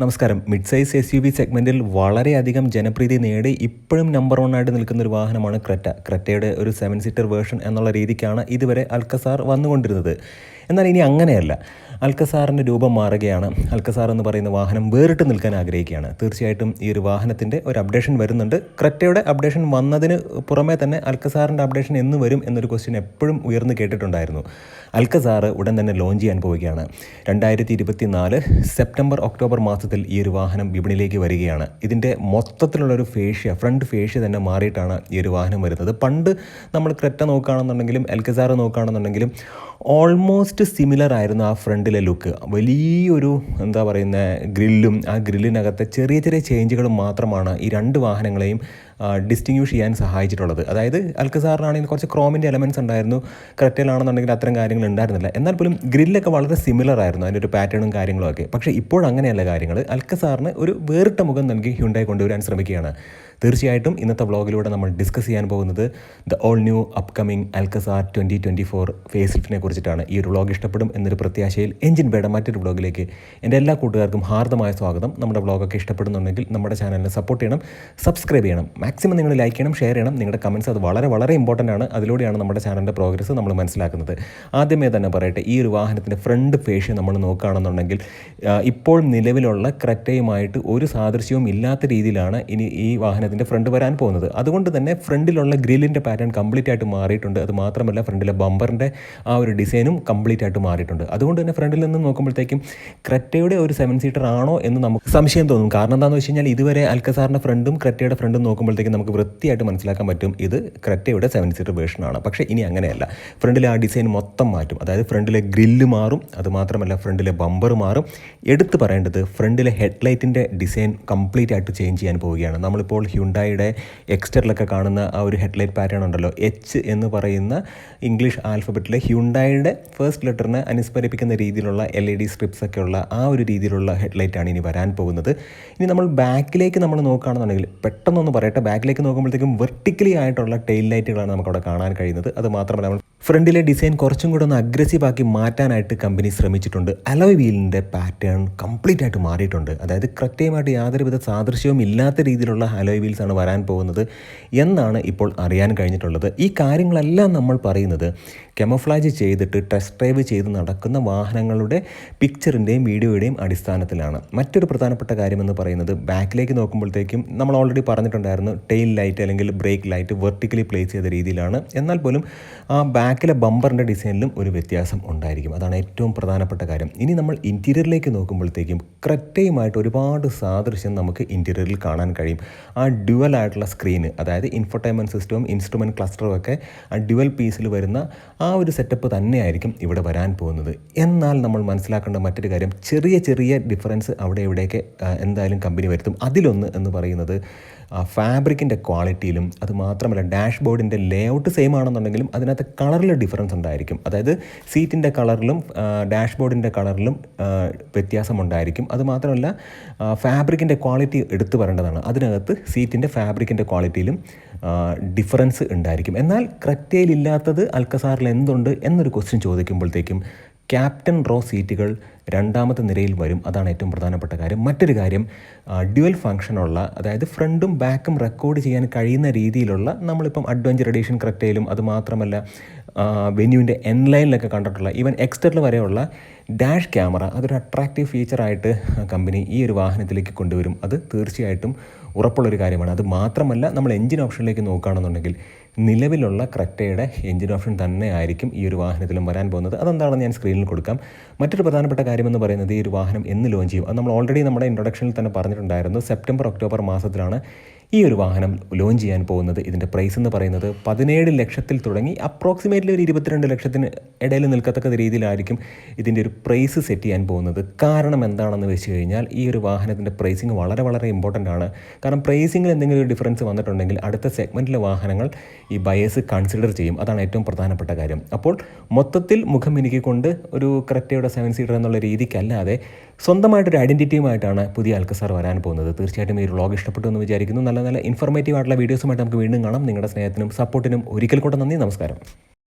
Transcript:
നമസ്കാരം. Mid size S U V സെഗ്മെന്റിൽ വളരെയധികം ജനപ്രീതി നേടി ഇപ്പോഴും നമ്പർ വൺ ആയിട്ട് നിൽക്കുന്ന ഒരു വാഹനമാണ് ക്രെറ്റ. ക്രെറ്റയുടെ ഒരു സെവൻ സീറ്റർ വേർഷൻ എന്നുള്ള രീതിക്കാണ് ഇതുവരെ അൽക്കസാർ വന്നുകൊണ്ടിരുന്നത്. എന്നാൽ ഇനി അങ്ങനെയല്ല. അൽക്കസാറിന്റെ രൂപം മാറുകയാണ്. അൽക്കസാർ എന്ന് പറയുന്ന വാഹനം വേറിട്ട് നിൽക്കാൻ ആഗ്രഹിക്കുകയാണ്. തീർച്ചയായിട്ടും ഈ ഒരു വാഹനത്തിന്റെ ഒരു അപ്ഡേഷൻ വരുന്നുണ്ട്. ക്രെറ്റയുടെ അപ്ഡേഷൻ വന്നതിന് പുറമേ തന്നെ അൽക്കസാറിന്റെ അപ്ഡേഷൻ എന്ന് വരും എന്നൊരു ക്വസ്റ്റ്യൻ എപ്പോഴും ഉയർന്നു കേട്ടിട്ടുണ്ടായിരുന്നു. അൽക്കസാർ ഉടൻ തന്നെ ലോഞ്ച് ചെയ്യാൻ പോവുകയാണ്. രണ്ടായിരത്തി ഇരുപത്തി നാല് സെപ്റ്റംബർ ഒക്ടോബർ മാസത്തിൽ ഈ ഒരു വാഹനം വിപണിയിലേക്ക് വരികയാണ്. ഇതിന്റെ മൊത്തത്തിലുള്ളൊരു ഫേഷ്യ ഫ്രണ്ട് ഫേഷ്യ തന്നെ മാറിയിട്ടാണ് ഈ ഒരു വാഹനം വരുന്നത്. പണ്ട് നമ്മൾ ക്രെറ്റ നോക്കുകയാണെന്നുണ്ടെങ്കിലും എൽക്കസാർ നോക്കുകയാണെന്നുണ്ടെങ്കിലും ഓൾമോസ്റ്റ് സിമിലർ ആയിരുന്നു ആ ഫ്രണ്ടിലെ ലുക്ക് വലിയൊരു എന്താ പറയുന്ന ഗ്രില്ലും ആ ഗ്രില്ലിനകത്തെ ചെറിയ ചെറിയ ചേഞ്ചുകളും മാത്രമാണ് ഈ രണ്ട് വാഹനങ്ങളെയും ഡിസ്റ്റിങ്യൂഷ് ചെയ്യാൻ സഹായിച്ചിട്ടുള്ളത്. അതായത് അൽക്കസാറിനാണെങ്കിൽ കുറച്ച് ക്രോമിന്റെ എലമെന്റ്സ് ഉണ്ടായിരുന്നു. ക്രെറ്റയിലാണെന്നുണ്ടെങ്കിൽ അത്തരം കാര്യങ്ങൾ ഉണ്ടായിരുന്നില്ല. എന്നാൽ പോലും ഗ്രില്ലൊക്കെ വളരെ സിമിലർ ആയിരുന്നു. അതിന്റെ ഒരു പാറ്റേണും കാര്യങ്ങളും ഒക്കെ. പക്ഷേ ഇപ്പോഴങ്ങനെയല്ല കാര്യങ്ങൾ. അൽക്കസാറിന് ഒരു വേറിട്ട മുഖം നൽകി ഹ്യുണ്ടായി കൊണ്ടുവരാൻ ശ്രമിക്കുകയാണ്. തീർച്ചയായിട്ടും ഇന്നത്തെ വ്ളോഗിലൂടെ നമ്മൾ ഡിസ്കസ് ചെയ്യാൻ പോകുന്നത് the all new upcoming Alcazar twenty twenty four face ലിഫ്റ്റിനെ കുറിച്ചിട്ടാണ്. ഈ ഒരു വ്ളോഗ് ഇഷ്ടപ്പെടും എന്നൊരു പ്രത്യാശയിൽ എഞ്ചിൻ ബേഡ മറ്റൊരു വ്ളോഗിലേക്ക് എന്റെ എല്ലാ കൂട്ടുകാർക്കും ഹാർദമായ സ്വാഗതം. നമ്മുടെ വ്ളോഗൊക്കെ ഇഷ്ടപ്പെടുന്നുണ്ടെങ്കിൽ നമ്മുടെ ചാനലിനെ സപ്പോർട്ട് ചെയ്യണം സബ്സ്ക്രൈബ് ചെയ്യണം. മാക്സിമം നിങ്ങൾ ലൈക്ക് ചെയ്യണം ഷെയർ ചെയ്യണം. നിങ്ങളുടെ കമൻസ് അത് വളരെ വളരെ ഇമ്പോർട്ടന്റ് ആണ്. അതിലൂടെയാണ് നമ്മുടെ ചാനലിന്റെ പ്രോഗ്രസ് നമ്മൾ മനസ്സിലാക്കുന്നത്. ആദ്യമേ തന്നെ പറയട്ടെ ഈ ഒരു വാഹനത്തിന്റെ ഫ്രണ്ട് ഫേഷ്യം നമ്മൾ നോക്കുകയാണെന്നുണ്ടെങ്കിൽ ഇപ്പോൾ നിലവിലുള്ള ക്രെറ്റയുമായിട്ട് ഒരു സാദൃശ്യവും ഇല്ലാത്ത രീതിയിലാണ് ഇനി ഈ വാഹനത്തിന്റെ ഫ്രണ്ട് വരാൻ പോകുന്നത്. അതുകൊണ്ട് തന്നെ ഫ്രണ്ടിലുള്ള ഗ്രില്ലിന്റെ പാറ്റേൺ കംപ്ലീറ്റ് ആയിട്ട് മാറിയിട്ടുണ്ട്. അത് മാത്രമല്ല ഫ്രണ്ടിലെ ബമ്പറിന്റെ ആ ഒരു ഡിസൈനും കംപ്ലീറ്റ് ആയിട്ട് മാറിയിട്ടുണ്ട്. അതുകൊണ്ട് തന്നെ ഫ്രണ്ടിൽ നിന്ന് നോക്കുമ്പോഴത്തേക്കും ക്രെറ്റയുടെ ഒരു സെവൻ സീറ്റർ ആണോ എന്ന് നമുക്ക് സംശയം തോന്നും. കാരണം എന്താണെന്ന് വെച്ച് കഴിഞ്ഞാൽ ഇതുവരെ അൽക്കസാറിന്റെ ഫ്രണ്ടും ക്രെറ്റയുടെ ഫ്രണ്ടും നോക്കുമ്പോഴത്തേക്കും നമുക്ക് വൃത്തിയായിട്ട് മനസ്സിലാക്കാൻ പറ്റും. ഇത് ക്രെറ്റയുടെ സെവൻ സീറ്റർ വേർഷനാണ് പക്ഷേ ഇനി അങ്ങനെയല്ല. ഫ്രണ്ടിലെ ആ ഡിസൈൻ മൊത്തം മാറ്റും. അതായത് ഫ്രണ്ടിലെ ഗ്രില്ല് മാറും. അതുമാത്രമല്ല ഫ്രണ്ടിലെ ബമ്പർ മാറും. എടുത്തു പറയേണ്ടത് ഫ്രണ്ടിലെ ഹെഡ്ലൈറ്റിന്റെ ഡിസൈൻ കംപ്ലീറ്റ് ആയിട്ട് ചേഞ്ച് ചെയ്യാൻ പോവുകയാണ്. നമ്മളിപ്പോൾ ഹ്യുണ്ടായിയുടെ എക്സ്റ്ററിലൊക്കെ കാണുന്ന ആ ഒരു ഹെഡ്ലൈറ്റ് പാറ്റേൺ ഉണ്ടല്ലോ. എച്ച് എന്ന് പറയുന്ന ഇംഗ്ലീഷ് ആൽഫബറ്റിലെ ഹ്യുണ്ടായിയുടെ ഫസ്റ്റ് ലെറ്ററിനെ അനുസ്മരിപ്പിക്കുന്ന രീതിയിലുള്ള എൽ ഇ ഡി സ്ട്രിപ്സ് ഒക്കെ ഉള്ള ആ ഒരു രീതിയിലുള്ള ഹെഡ്ലൈറ്റാണ് ഇനി വരാൻ പോകുന്നത്. ഇനി നമ്മൾ ബാക്കിലേക്ക് നമ്മൾ നോക്കുകയാണെന്നുണ്ടെങ്കിൽ പെട്ടെന്നൊന്ന് പറയട്ടെ. ബാക്കിലേക്ക് നോക്കുമ്പോഴത്തേക്കും വെർട്ടിക്കലി ആയിട്ടുള്ള ടെയിൽ ലൈറ്റുകളാണ് നമുക്കവിടെ കാണാൻ കഴിയുന്നത്. അത് മാത്രമല്ല നമ്മൾ ഫ്രണ്ടിലെ ഡിസൈൻ കുറച്ചും കൂടെ ഒന്ന് അഗ്രസീവ് ആക്കി മാറ്റാനായിട്ട് കമ്പനി ശ്രമിച്ചിട്ടുണ്ട്. അലോയ് വീലിന്റെ പാറ്റേൺ കംപ്ലീറ്റ് ആയിട്ട് മാറിയിട്ടുണ്ട്. അതായത് കൃത്യമായിട്ട് യാതൊരുവിധ സാദൃശ്യവും ഇല്ലാത്ത രീതിയിലുള്ള അലോയ് വീൽസ് ആണ് വരാൻ പോകുന്നത് എന്നാണ് ഇപ്പോൾ അറിയാൻ കഴിഞ്ഞിട്ടുള്ളത്. ഈ കാര്യങ്ങളെല്ലാം നമ്മൾ പറയുന്നത് കെമഫ്ലാജ് ചെയ്തിട്ട് ടെസ്റ്റ് ഡ്രൈവ് ചെയ്ത് നടക്കുന്ന വാഹനങ്ങളുടെ പിക്ചറിന്റെയും വീഡിയോയുടെയും അടിസ്ഥാനത്തിലാണ്. മറ്റൊരു പ്രധാനപ്പെട്ട കാര്യമെന്ന് പറയുന്നത് ബാക്കിലേക്ക് നോക്കുമ്പോഴത്തേക്കും നമ്മൾ ഓൾറെഡി പറഞ്ഞിട്ടുണ്ടായിരുന്നു ടെയിൽ ലൈറ്റ് അല്ലെങ്കിൽ ബ്രേക്ക് ലൈറ്റ് വെർട്ടിക്കലി പ്ലേസ് ചെയ്ത രീതിയിലാണ്. എന്നാൽ പോലും ആ ബാക്കിലെ ബമ്പറിന്റെ ഡിസൈനിലും ഒരു വ്യത്യാസം ഉണ്ടായിരിക്കും. അതാണ് ഏറ്റവും പ്രധാനപ്പെട്ട കാര്യം. ഇനി നമ്മൾ ഇന്റീരിയറിലേക്ക് നോക്കുമ്പോഴത്തേക്കും ക്രെറ്റയുമായിട്ട് ഒരുപാട് സാദൃശ്യം നമുക്ക് ഇന്റീരിയറിൽ കാണാൻ കഴിയും. ആ ഡ്യുവൽ ആയിട്ടുള്ള സ്ക്രീന് അതായത് ഇൻഫർടൈൻമെന്റ് സിസ്റ്റവും ഇൻസ്ട്രുമെന്റ് ക്ലസ്റ്ററും ഒക്കെ ആ ഡ്യുവൽ പീസിൽ വരുന്ന ആ ഒരു സെറ്റപ്പ് തന്നെയായിരിക്കും ഇവിടെ വരാൻ പോകുന്നത്. എന്നാൽ നമ്മൾ മനസ്സിലാക്കേണ്ട മറ്റൊരു കാര്യം ചെറിയ ചെറിയ ഡിഫറൻസ് അവിടെ ഇവിടെയൊക്കെ എന്തായാലും കമ്പനി വരുത്തും. അതിലൊന്ന് എന്ന് പറയുന്നത് ഫാബ്രിക്കിന്റെ ക്വാളിറ്റിയിലും അത് മാത്രമല്ല ഡാഷ് ബോർഡിന്റെ ലേഔട്ട് സെയിം ആണെന്നുണ്ടെങ്കിലും അതിനകത്ത് കളറിൽ ഡിഫറൻസ് ഉണ്ടായിരിക്കും. അതായത് സീറ്റിന്റെ കളറിലും ഡാഷ് ബോർഡിന്റെ കളറിലും വ്യത്യാസമുണ്ടായിരിക്കും. അത് മാത്രമല്ല ഫാബ്രിക്കിന്റെ ക്വാളിറ്റി എടുത്തു പറയേണ്ടതാണ്. അതിനകത്ത് സീറ്റിന്റെ ഫാബ്രിക്കിന്റെ ക്വാളിറ്റിയിലും ഡിഫറൻസ് ഉണ്ടായിരിക്കും. എന്നാൽ ക്രറ്റയിലില്ലാത്തത് അൽക്കസാറിൽ എന്തുണ്ട് എന്നൊരു ക്വസ്റ്റ്യൻ ചോദിക്കുമ്പോഴത്തേക്കും ക്യാപ്റ്റൻ റോ സീറ്റുകൾ രണ്ടാമത്തെ നിരയിൽ വരും. അതാണ് ഏറ്റവും പ്രധാനപ്പെട്ട കാര്യം. മറ്റൊരു കാര്യം ഡ്യുവൽ ഫംഗ്ഷനുള്ള അതായത് ഫ്രണ്ടും ബാക്കും റെക്കോർഡ് ചെയ്യാൻ കഴിയുന്ന രീതിയിലുള്ള നമ്മളിപ്പം അഡ്വഞ്ചർ എഡീഷൻ ക്രെറ്റയിലും അത് മാത്രമല്ല വെന്യൂവിന്റെ എൻലൈനിലൊക്കെ കണ്ടിട്ടുള്ള ഈവൻ എക്സ്റ്ററിൽ വരെയുള്ള ഡാഷ് ക്യാമറ അതൊരു അട്രാക്റ്റീവ് ഫീച്ചറായിട്ട് കമ്പനി ഈ ഒരു വാഹനത്തിലേക്ക് കൊണ്ടുവരും. അത് തീർച്ചയായിട്ടും ഉറപ്പുള്ളൊരു കാര്യമാണ്. അത് മാത്രമല്ല നമ്മൾ എഞ്ചിൻ ഓപ്ഷനിലേക്ക് നോക്കുകയാണെന്നുണ്ടെങ്കിൽ നിലവിലുള്ള ക്രെറ്റയുടെ എഞ്ചിൻ ഓപ്ഷൻ തന്നെ ആയിരിക്കും ഈ ഒരു വാഹനത്തിലും വരാൻ പോകുന്നത്. അതെന്താണെന്ന് ഞാൻ സ്ക്രീനിൽ കൊടുക്കാം. മറ്റൊരു പ്രധാനപ്പെട്ട കാര്യമെന്ന് പറയുന്നത് ഈ ഒരു വാഹനം എന്ന് ലോഞ്ച് ചെയ്യും. അത് നമ്മൾ ഓൾറെഡി നമ്മുടെ ഇൻട്രൊഡക്ഷനിൽ തന്നെ പറഞ്ഞിട്ടുണ്ടായിരുന്നു. സെപ്റ്റംബർ ഒക്ടോബർ മാസത്തിലാണ് ഈ ഒരു വാഹനം ലോഞ്ച് ചെയ്യാൻ പോകുന്നത് ഇതിന്റെ പ്രൈസ് എന്ന് പറയുന്നത് പതിനേഴ് ലക്ഷത്തിൽ തുടങ്ങി അപ്രോക്സിമേറ്റ്ലി ഒരു ഇരുപത്തിരണ്ട് ലക്ഷത്തിന് ഇടയിൽ നിൽക്കത്തക്ക രീതിയിലായിരിക്കും ഇതിന്റെ ഒരു പ്രൈസ് സെറ്റ് ചെയ്യാൻ പോകുന്നത്. കാരണം എന്താണെന്ന് വെച്ച് കഴിഞ്ഞാൽ ഈ ഒരു വാഹനത്തിന്റെ പ്രൈസിങ് വളരെ വളരെ ഇമ്പോർട്ടന്റ് ആണ്. കാരണം പ്രൈസിങ്ങിൽ എന്തെങ്കിലും ഒരു ഡിഫറൻസ് വന്നിട്ടുണ്ടെങ്കിൽ അടുത്ത സെഗ്മെന്റിലെ വാഹനങ്ങൾ ഈ ബയേഴ്സ് കൺസിഡർ ചെയ്യും. അതാണ് ഏറ്റവും പ്രധാനപ്പെട്ട കാര്യം. അപ്പോൾ മൊത്തത്തിൽ മുഖം എനിക്കൊണ്ട് ഒരു ക്രെറ്റയുടെ സെവൻ സീറ്റർ എന്നുള്ള രീതിക്കല്ലാതെ സ്വന്തമായിട്ടൊരു ഐഡന്റിറ്റിയുമായിട്ടാണ് പുതിയ അൽക്കസാർ വരാൻ പോകുന്നത്. തീർച്ചയായിട്ടും ഈ ഒരു വ്ളോഗ് ഇഷ്ടപ്പെട്ടു എന്ന് വിചാരിക്കുന്നു. നല്ല നല്ല ഇൻഫർമേറ്റീവ് ആയിട്ടുള്ള വീഡിയോസുമായിട്ട് നമുക്ക് വീണ്ടും കാണാം. നിങ്ങളുടെ സ്നേഹത്തിനും സപ്പോർട്ടിനും ഒരിക്കൽ കൂടെ നന്ദി. നമസ്കാരം.